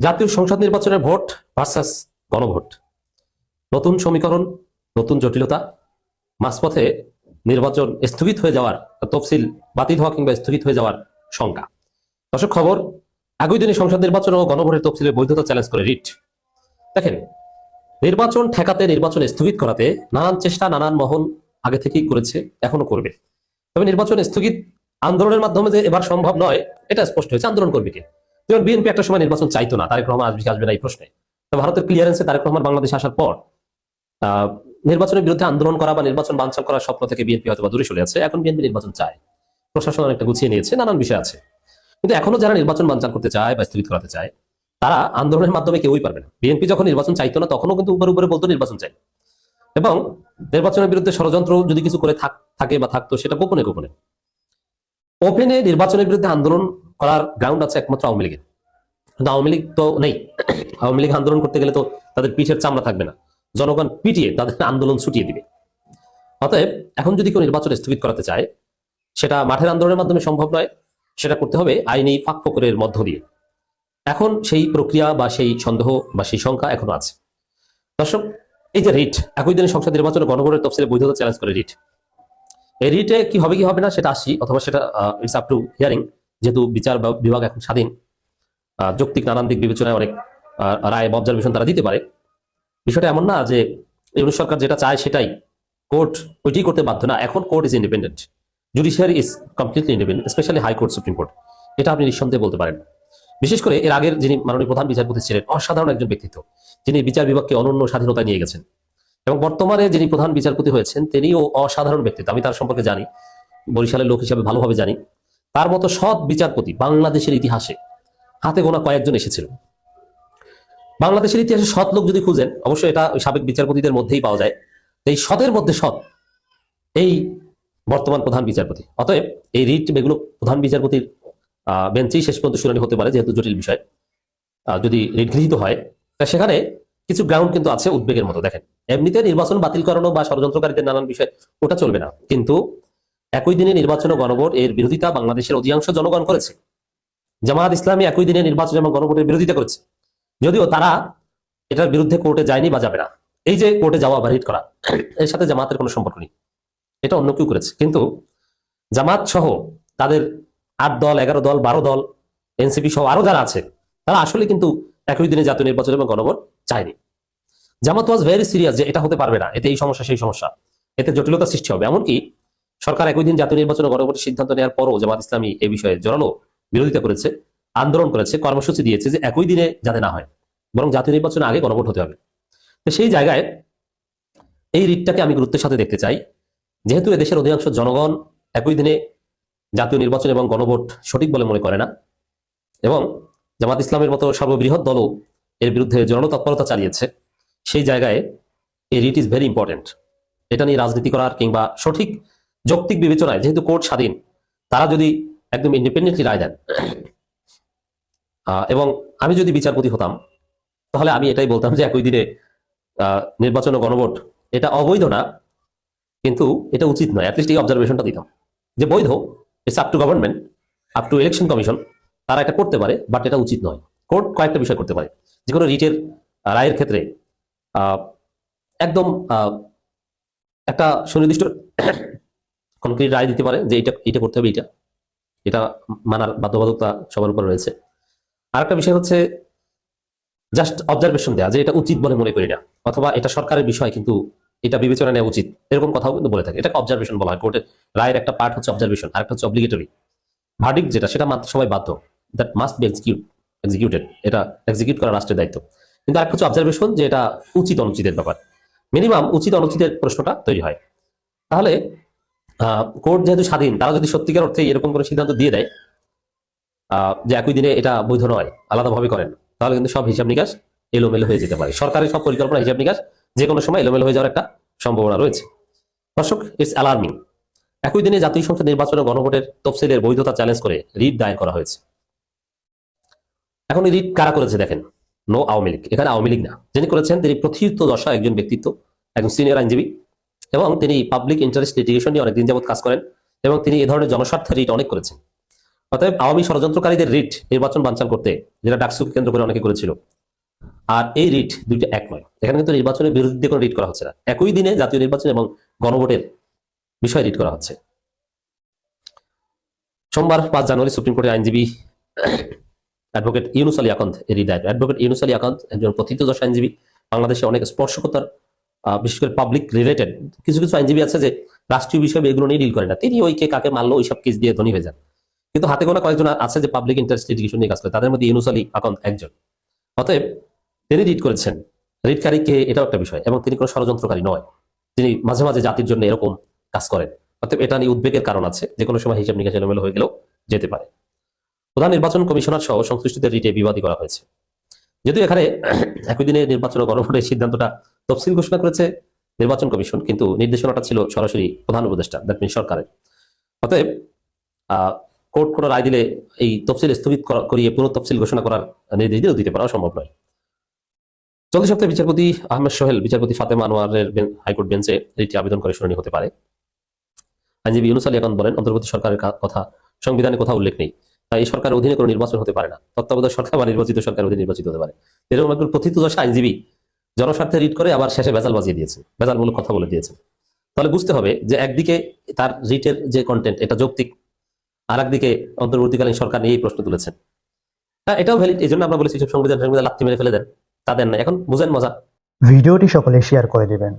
জাতীয় সংসদ নির্বাচনের ভোট ভার্সাস গণভোট। নতুন সমীকরণ, নতুন জটিলতা। মাঝপথে নির্বাচন স্থগিত হয়ে যাওয়ার তফসিল বাতিল হওয়া কিংবা স্থগিত হয়ে যাওয়ার শঙ্কা। দর্শক, খবর একই দিনে সংসদ নির্বাচন ও গণভোটের তফসিলের বৈধতা চ্যালেঞ্জ করে রিট। দেখেন, নির্বাচন ঠেকাতে, নির্বাচন স্থগিত করাতে নানান চেষ্টা, নানান মহল আগে থেকেই করেছে এখনও করবে। তবে নির্বাচন স্থগিত আন্দোলনের মাধ্যমে যে এবার সম্ভব নয়, এটা স্পষ্ট হয়েছে। আন্দোলন করবে যেমন বিএনপি একটা সময় নির্বাচন চাইতো না, তারেক রহমান আসবে আসবে না এই প্রশ্নে। তো ভারতের ক্লিয়ারেন্সে তারেক রহমান বাংলাদেশে আসার পর নির্বাচনের বিরুদ্ধে আন্দোলন করা বা নির্বাচন বাঞ্চাল করার স্বপ্ন থেকে বিএনপি হয়তো দূরে চলে আছে, এখন বিএনপি নির্বাচন চায়। প্রশাসন অনেকটা গুছিয়ে নিয়েছে, নানান বিষয় আছে। কিন্তু এখনও যারা নির্বাচন বাঞ্চাল করতে চায় বা স্থগিত করাতে চায়, তারা আন্দোলনের মাধ্যমে কেউই পারবে না। বিএনপি যখন নির্বাচন চাইতো না, তখনও কিন্তু উপরে উপরে বলতো নির্বাচন চাই। এবং নির্বাচনের বিরুদ্ধে ষড়যন্ত্র যদি কিছু করে থাকে বা থাকতো, সেটা গোপনে গোপনে। ওপেনে নির্বাচনের বিরুদ্ধে আন্দোলন করার গ্রাউন্ড আছে একমাত্র আওয়ামী লীগের। কিন্তু আওয়ামী লীগ তো নেই। আওয়ামী লীগ আন্দোলন করতে গেলে তো তাদের পিঠের চামড়া থাকবে না। জনগণ পিটিয়ে তাদের আন্দোলন ছুটিয়ে দিবে। অতএব এখন যদি কেউ নির্বাচন স্থগিত করাতে চায়, সেটা মাঠের আন্দোলনের মাধ্যমে সম্ভব নয়, সেটা করতে হবে আইনি ফাঁক ফকরের মধ্য দিয়ে। এখন সেই প্রক্রিয়া বা সেই সন্দেহ বা সেই শঙ্কা এখনও আছে। দর্শক, এই যে রিট, একই দিনে সংসদ নির্বাচন গণভোটের তফসিলের বৈধতা চ্যালেঞ্জ করে রিট। এই রিটে কি হবে কি হবে না, সেটা আসি, অথবা সেটা ইটস আপ টু হিয়ারিং যেহেতু বিচার বিভাগ এখন স্বাধীন যৌক্তিক নানান দিক বিবেচনায় অনেক রায় বা অবজারভেশন তারা দিতে পারে। বিষয়টা এমন না যে ইউনিট সরকার যেটা চায় সেটাই কোর্ট ওইটি করতে বাধ্য না। এখন court is independent judiciary is completely independent specially high court supreme court এটা আপনি নিঃসন্দেহে বলতে পারেন। বিশেষ করে এর আগের যিনি মাননীয় প্রধান বিচারপতি ছিলেন, অসাধারণ একজন ব্যক্তিত্ব, যিনি বিচার বিভাগকে অনন্য স্বাধীনতা নিয়ে গেছেন। এবং বর্তমানে যিনি প্রধান বিচারপতি হয়েছেন, তিনিও অসাধারণ ব্যক্তিত্ব। আমি তার সম্পর্কে জানি, বরিশালের লোক হিসাবে ভালোভাবে জানি। তার মতো সৎ বিচারপতি বাংলাদেশের ইতিহাসে হাতে গোনা কয়েকজন এসেছিল। বাংলাদেশের ইতিহাসে সৎ লোক যদি খুঁজেন, অবশ্যই এটা সাবেক বিচারপতিদের মধ্যেই পাওয়া যায় এই সতের মধ্যে সৎ এই বর্তমান প্রধান বিচারপতি। অতএব এই রিট এগুলো প্রধান বিচারপতির বেঞ্চেই শেষ পর্যন্ত শুনানি হতে পারে, যেহেতু জটিল বিষয়। যদি রিট গৃহীত হয়, তা সেখানে কিছু গ্রাউন্ড কিন্তু আছে উদ্বেগের মতো। দেখেন, এমনিতে নির্বাচন বাতিল করানো বা ষড়যন্ত্রকারীদের নানান বিষয় ওটা চলবে না। কিন্তু একই দিনে নির্বাচন গণভোট এর বিরোধিতা বাংলাদেশের অধিকাংশ জনগণ করেছে। জামায়াত ইসলামী একই দিনে নির্বাচন এবং গণভোটের বিরোধিতা করেছে। যদিও তারা এটার বিরুদ্ধে কোর্টে যায়নি বা যাবে না। এই যে কোর্টে যাওয়া বা রিট করা, এর সাথে জামাতের কোনো সম্পর্ক নেই। এটা অন্য কেউ করেছে। কিন্তু জামাত সহ তাদের আট দল, এগারো দল, বারো দল, এনসিপি সহ আরও যারা আছে, তারা আসলে কিন্তু একই দিনে জাতীয় নির্বাচন এবং গণভোট চায়নি। জামাত ওয়াজ ভেরি সিরিয়াস যে এটা হতে পারবে না। এতে এই সমস্যা, সেই সমস্যা। এতে জটিলতা সৃষ্টি হবে। এমনকি সরকার একই দিন জাতীয় নির্বাচনে গণভোটের সিদ্ধান্ত নেওয়ার পরও জামাত ইসলামী এই বিষয়ে জোরালো বিরোধিতা করেছে, আন্দোলন করেছে, কর্মসূচি দিয়েছে যে একই দিনে যাতে না হয়, বরং জাতীয় নির্বাচনের আগে গণভোট হতে হবে। তো সেই জায়গায় এই রিটটাকে আমি গুরুত্বের সাথে দেখতে চাই। যেহেতু এদেশের অধিকাংশ জনগণ একই দিনে জাতীয় নির্বাচন এবং গণভোট সঠিক বলে মনে করে না, এবং জামাত ইসলামের মতো সর্ববৃহৎ দলও এর বিরুদ্ধে জোরালো তৎপরতা চালিয়েছে, সেই জায়গায় এই রিট ইজ ভেরি ইম্পর্টেন্ট। এটা নিয়ে রাজনীতি করার কিংবা সঠিক যৌক্তিক বিবেচনায়, যেহেতু কোর্ট স্বাধীন, তারা যদি একদম ইন্ডিপেন্ডেন্টলি রায় দেন এবং আমি যদি বিচারপতি হতাম, তাহলে আমি এটাই বলতাম যে একই দিনে নির্বাচন ও গণভোট, এটা অবৈধ না, কিন্তু এটা উচিত নয় অ্যাটলিস্ট এই অবজারভেশনটা দিতাম। যে বৈধ it's up to government up to election commission তারা এটা করতে পারে বাট এটা উচিত নয়। কোর্ট কয়েকটা বিষয় করতে পারে। যে কোনো রিটের রায়ের ক্ষেত্রে একদম একটা সুনির্দিষ্ট কনক্রিট রায় দিতে পারে যে এটা এটা করতে হবে এটা এটা মানার বাধ্যবাধকতা সবার উপর রয়েছে। আরেকটা বিষয় হচ্ছে জাস্ট অবজারভেশন দেওয়া যে এটা উচিত বলে মনে করি না, অথবা এটা সরকারের বিষয় কিন্তু এটা বিবেচনা নেওয়া উচিত, এরকম কথাও কিন্তু বলে থাকে। এটাকে অবজারভেশন বলা হয়। কোর্টের রায়ের একটা পার্ট হচ্ছে অবজারভেশন আরেকটা হচ্ছে অব্লিগেটরি ভার্ডিক যেটা, সেটা মানতে সবাই বাধ্য that must be execute executed এটা এক্সিকিউট করা রাষ্ট্রের দায়িত্ব। কিন্তু আরেকটা হচ্ছে অবজারভেশন যে এটা উচিত অনুচিতের ব্যাপার। মিনিমাম উচিত অনুচিতের প্রশ্নটা তৈরি হয়। তাহলে কোর্ট যেহেতু স্বাধীন, তারা যদি সত্যিকার অর্থে এরকম কোনো সিদ্ধান্ত দিয়ে দেয় যে একই দিনে এটা বৈধ নয়, আলাদাভাবে করেন, তাহলে কিন্তু সব হিসাব নিকাশ এলোমেলো হয়ে যেতে পারে। সরকারের সব পরিকল্পনা হিসাব নিকাশ যে কোনো সময় এলোমেলো হয়ে যাওয়ার একটা সম্ভাবনা রয়েছে। দর্শক ইটস অ্যালার্মিং একই দিনে জাতীয় সংসদ নির্বাচন গণভোটের তফসিলের বৈধতা চ্যালেঞ্জ করে রিট দায়ের করা হয়েছে। এখন রিট কারা করেছে দেখেন? নো আওয়ামী লীগ। এখানে আওয়ামী লীগ না। যিনি করেছেন, তিনি প্রথিত দশা একজন ব্যক্তিত্ব, একজন সিনিয়র আইনজীবী। এবং তিনি পাবলিক ইন্টারেস্ট লিটিগেশন নিয়ে অনেকদিন যাবত কাজ করেন এবং তিনি এ ধরনের জনস্বার্থ রিট অনেক করেছেন। অতএব আওয়ামী ষড়যন্ত্রকারীদের রিট নির্বাচন বানচাল করতে যেটা ডাকসুকে কেন্দ্র করে অনেকে করেছিল, আর এই রিট দুইটা এক নয়। এখানে কিন্তু নির্বাচনের বিরুদ্ধে কোনো রিট করা হচ্ছে না। একই দিনে জাতীয় নির্বাচন এবং গণভোটের বিষয়ে রিট করা হচ্ছে। সোমবার পাঁচ জানুয়ারি সুপ্রিম কোর্টের আইনজীবী অ্যাডভোকেট ইউনুস আলী আকন্দ এর হৃদয় অ্যাডভোকেট ইউনুস আলী আকন্দ একজন প্রথিতযশ আইনজীবী, বাংলাদেশে অনেক স্পর্শকতার বিশেষ করে পাবলিক রিলেটেড কিছু কিছু আইনজীবী আছে যে রাষ্ট্রীয় বিষয় এগুলো নিয়ে ডিল করে না। তিনি ওই কে কাকে মারলো, ওইসব কেস দিয়ে ধনী হয়ে যান। কিন্তু হাতে গোনা কয়েকজন আছে যে পাবলিক ইন্টারেস্ট লিটিগেশন নিয়ে কাজ করে, তাদের মধ্যে ইউনুস আলী আকন্দ একজন। অতএব তিনি রিড করেছেন। রিডকারী কে, এটাও একটা বিষয়, এবং তিনি কোনো ষড়যন্ত্রকারী নয়। তিনি মাঝে মাঝে জাতির জন্য এরকম কাজ করেন। অতএব এটা নিয়ে উদ্বেগের কারণ আছে, যে কোনো সময় হিসাব নিকাশ এলোমেলো হয়ে গেলেও যেতে পারে। প্রধান নির্বাচন কমিশনার সহ সংশ্লিষ্টদের রিটে বিবাদী করা হয়েছে। যদিও এখানে একই দিনে নির্বাচন গণভোটের সিদ্ধান্তটা তফসিল ঘোষণা করেছে নির্বাচন কমিশন, কিন্তু নির্দেশনাটা ছিল সরাসরি প্রধান উপদেষ্টা, দ্যাট মিন সরকারের। অতএব কোর্ট কোনো রায় দিলে এই তফসিল স্থগিত করিয়ে পুনঃ তফসিল ঘোষণা করার নির্দেশ দিলেও দিতে পারা সম্ভব নয়। চলতি সপ্তাহে বিচারপতি আহমেদ সোহেল, বিচারপতি ফাতেমা আনোয়ারের হাইকোর্ট বেঞ্চে রিটে আবেদন করে শুনানি হতে পারে। আইনজীবী ইউনুস আলী এখন বলেন, অন্তর্বর্তী সরকারের কথা, সংবিধানে কোথাও উল্লেখ নেই। তাই এই সরকারের অধীনে কোনো নির্বাচন হতে পারে না। তত্ত্বাবধায়ক সরকার বা নির্বাচিত সরকারের অধীনে নির্বাচিত হতে পারে। এরকম একজন প্রথিত দশা আইনজীবী জনস্বার্থে রিট করে আবার শেষে ভেজাল বাজিয়ে দিয়েছেন ভেজালমূলক কথা বলে দিয়েছে। তাহলে বুঝতে হবে যে একদিকে তার রিটের যে কন্টেন্ট এটা যৌক্তিক আর একদিকে অন্তর্বর্তীকালীন সরকার নিয়ে এই প্রশ্ন তুলেছেন। হ্যাঁ এটাও ভ্যালিড এই জন্য আমরা বলেছি সব সংবিধান সংবিধান লাথি মেরে ফেলে দেন তাদের না এখন বুঝেন মজা। ভিডিওটি সকলে শেয়ার করে দিবেন।